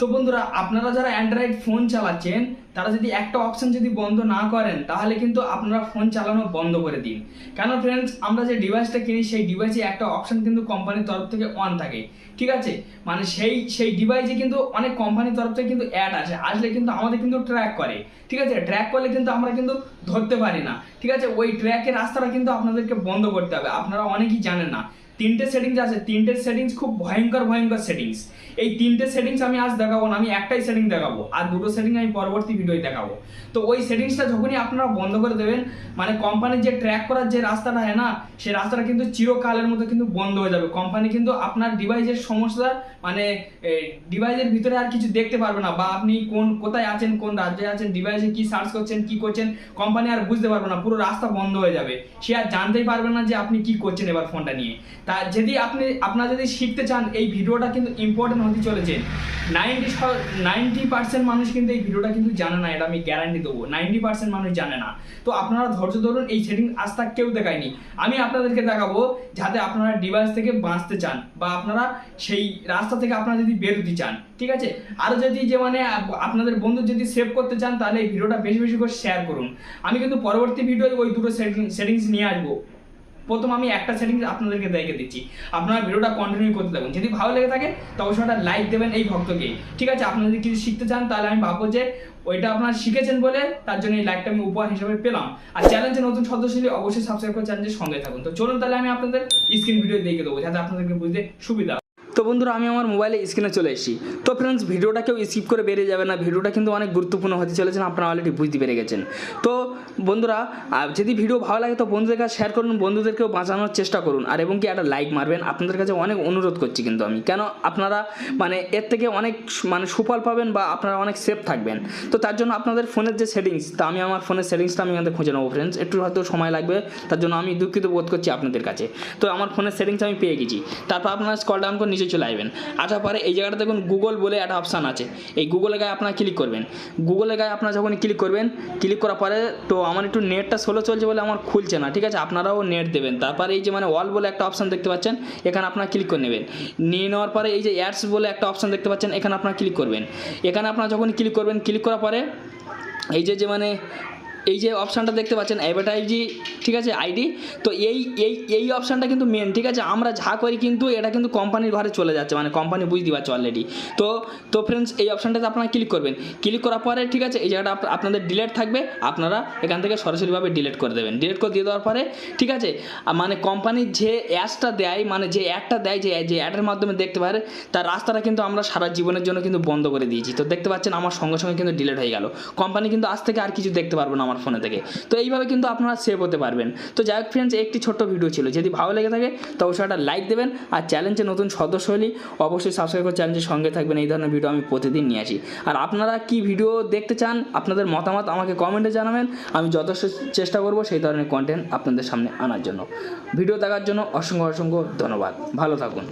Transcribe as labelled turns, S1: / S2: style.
S1: তো বন্ধুরা, আপনারা যারা অ্যান্ড্রয়েড ফোন চালাচ্ছেন, তারা যদি একটা অপশন যদি বন্ধ না করেন, তাহলে কিন্তু আপনারা ফোন চালানো বন্ধ করে দিন। কেন ফ্রেন্ডস আমরা যে ডিভাইসটা কিনি, সেই ডিভাইসে একটা অপশন কিন্তু কোম্পানির তরফ থেকে অন থাকে। ঠিক আছে? মানে সেই সেই ডিভাইসে কিন্তু অনেক কোম্পানির তরফ থেকে কিন্তু অ্যাড আসে। আসলে কিন্তু আমাদের কিন্তু ট্র্যাক করে। ঠিক আছে? ট্র্যাক করলে কিন্তু আমরা কিন্তু ধরতে পারি না। ঠিক আছে? ওই ট্র্যাকের রাস্তাটা কিন্তু আপনাদেরকে বন্ধ করতে হবে। আপনারা অনেকেই জানেন না। তিনটে সেটিংস আছে, তিনটে সেটিংস খুব ভয়ঙ্কর ভয়ঙ্কর সেটিংস এই তিনটে সেটিংস আমি আজ দেখাবো না, আমি একটাই সেটিং দেখাবো, আর দুটো সেটিং আমি পরবর্তী ভিডিওয় দেখাবো। তো ওই সেটিংসটা যখনই আপনারা বন্ধ করে দেবেন মানে কোম্পানির যে ট্র্যাক করার যে রাস্তাটা হয় না সেই রাস্তাটা কিন্তু চিরকালের মতো কিন্তু বন্ধ হয়ে যাবে। কোম্পানি কিন্তু আপনার ডিভাইসের সমস্যা মানে ডিভাইসের ভিতরে আর কিছু দেখতে পারবে না, বা আপনি কোন, কোথায় আছেন, কোন রাজ্যে আছেন ডিভাইসে কি সার্চ করছেন, কি করছেন কোম্পানি আর বুঝতে পারবে না, পুরো রাস্তা বন্ধ হয়ে যাবে। সে আর জানতেই পারবে না যে আপনি কি করছেন এবার ফোনটা নিয়ে। তা যদি আপনি, আপনারা যদি শিখতে চান, এই ভিডিওটা কিন্তু ইম্পর্টেন্ট হতে চলেছে। নাইনটি নাইনটি পার্সেন্ট মানুষ কিন্তু এই ভিডিওটা কিন্তু জানে না, এটা আমি গ্যারান্টি দেবো। নাইনটি পার্সেন্ট মানুষ জানে না। তো আপনারা ধৈর্য ধরুন, এই সেটিং আজ তাক কেউ দেখায়নি। আমি আপনাদেরকে দেখাবো যাতে আপনারা ডিভাইস থেকে বাঁচতে চান, বা আপনারা সেই রাস্তা থেকে আপনারা যদি বেরোতে চান, ঠিক আছে? আর যদি যে মানে আপনাদের বন্ধু যদি সেভ করতে চান, তাহলে এই ভিডিওটা বেশি বেশি করে শেয়ার করুন। আমি কিন্তু পরবর্তী ভিডিওয় ওই দুটো সেটিংস নিয়ে আসব। প্রথম আমি একটা সেটিংস আপনাদেরকে দেখে দিচ্ছি। আপনারা ভিডিওটা কন্টিনিউ করতে থাকুন। যদি ভালো লেগে থাকে, তো অবশ্যই একটা লাইক দেবেন এই ভক্তকে। ঠিক আছে, আপনারা যদি কিছু শিখতে চান, তাহলে আমি ভাববো যে ওইটা আপনারা শিখেছেন বলে তার জন্য এই লাইকটা আমি উপহার হিসেবে পেলাম। আর চ্যানেলটি নতুন সদস্য অবশ্যই সাবস্ক্রাইব করে চ্যানেলের সঙ্গে থাকুন। তো চলুন তাহলে আমি আপনাদের স্ক্রিন ভিডিও দেখে দেবো, যাতে আপনাদেরকে বুঝতে সুবিধা তো বন্ধুরা, আমি আমার মোবাইলে স্ক্রিনে চলে এসেছি। তো ফ্রেন্ডস ভিডিওটা কেউ স্কিপ করে বেরিয়ে যাবে না। ভিডিওটা কিন্তু অনেক গুরুত্বপূর্ণ হতে চলেছেন আপনারা অলরেডি বুঝতে পেরে গেছেন। তো বন্ধুরা যদি ভিডিও ভালো লাগে তো বন্ধুদের কাছে শেয়ার করুন, বন্ধুদেরকেও বাঁচানোর চেষ্টা করুন। আর এবং কি একটা লাইক মারবেন, আপনাদের কাছে অনেক অনুরোধ করছি কিন্তু আমি। কেন? আপনারা মানে এর থেকে অনেক মানে সুফল পাবেন বা আপনারা অনেক সেফ থাকবেন। তো তার জন্য আপনাদের ফোনের যে সেটিংস তা আমি আমার ফোনের সেটিংসটা আমি আমাদের খুঁজে নেব ফ্রেন্ডস একটু হয়তো সময় লাগবে, তার জন্য আমি দুঃখিত বোধ করছি আপনাদের কাছে। তো আমার ফোনের সেটিংস আমি পেয়ে গেছি। তারপর আপনারা স্কল ডাউন করে নিচে চলে আসবেন। আসার পরে এই জায়গাটা দেখুন গুগল বলে একটা অপশান আছে। এই গুগলের গায়ে আপনারা ক্লিক করবেন। গুগলের গায়ে আপনারা যখন ক্লিক করবেন ক্লিক করার পরে তো আমার একটু নেটটা স্লো চলছে বলে আমার খুলছে না, ঠিক আছে? আপনারাও নেট দেবেন। তারপরে এই যে মানে অল বলে একটা অপশান দেখতে পাচ্ছেন, এখানে আপনারা ক্লিক করে নেবেন। নিয়ে নেওয়ার পরে এই যে অ্যাডস বলে একটা অপশান দেখতে পাচ্ছেন, এখানে আপনারা ক্লিক করবেন। এখানে আপনারা যখন ক্লিক করবেন ক্লিক করার পরে এই যে যে মানে এই যে অপশানটা দেখতে পাচ্ছেন অ্যাডভার্টাইজি ঠিক আছে আইডি তো এই এই এই অপশানটা কিন্তু মেন ঠিক আছে, আমরা যা করি কিন্তু এটা কিন্তু কোম্পানির ঘরে চলে যাচ্ছে মানে কোম্পানি বুঝতে পারছে অলরেডি তো তো ফ্রেন্ডস এই অপশানটাতে আপনারা ক্লিক করবেন। ক্লিক করার পরে, ঠিক আছে, এই জায়গাটা আপনাদের ডিলেট থাকবে, আপনারা এখান থেকে সরাসরিভাবে ডিলেট করে দেবেন। ডিলেট করে দিয়ে দেওয়ার পরে, ঠিক আছে মানে কোম্পানির যে অ্যাডসটা দেয় মানে যে অ্যাডটা দেয়, যে যে অ্যাডের মাধ্যমে দেখতে পারে, তার রাস্তাটা কিন্তু আমরা সারা জীবনের জন্য কিন্তু বন্ধ করে দিয়েছি। তো দেখতে পাচ্ছেন, আমার সঙ্গে সঙ্গে কিন্তু ডিলেট হয়ে গেল। কোম্পানি কিন্তু আজ থেকে আর কিছু দেখতে পারব না আমার ফোনে থেকে। তো এইভাবে কিন্তু আপনারা সেভ হতে পারবেন। তো যাই হোক ফ্রেন্ডস একটি ছোট্ট ভিডিও ছিল। যদি ভালো লেগে থাকে, তো অবশ্যই একটা লাইক দেবেন আর চ্যালেঞ্জে নতুন সদস্য হলে অবশ্যই সাবস্ক্রাইব করে চ্যালেঞ্জের সঙ্গে থাকবেন। এই ধরনের ভিডিও আমি প্রতিদিন নিয়ে আসি। আর আপনারা কি ভিডিও দেখতে চান, আপনাদের মতামত আমাকে কমেন্টে জানাবেন। আমি যথেষ্ট চেষ্টা করব সেই ধরনের কন্টেন্ট আপনাদের সামনে আনার জন্য। ভিডিও দেখার জন্য অসংখ্য অসংখ্য ধন্যবাদ। ভালো থাকুন।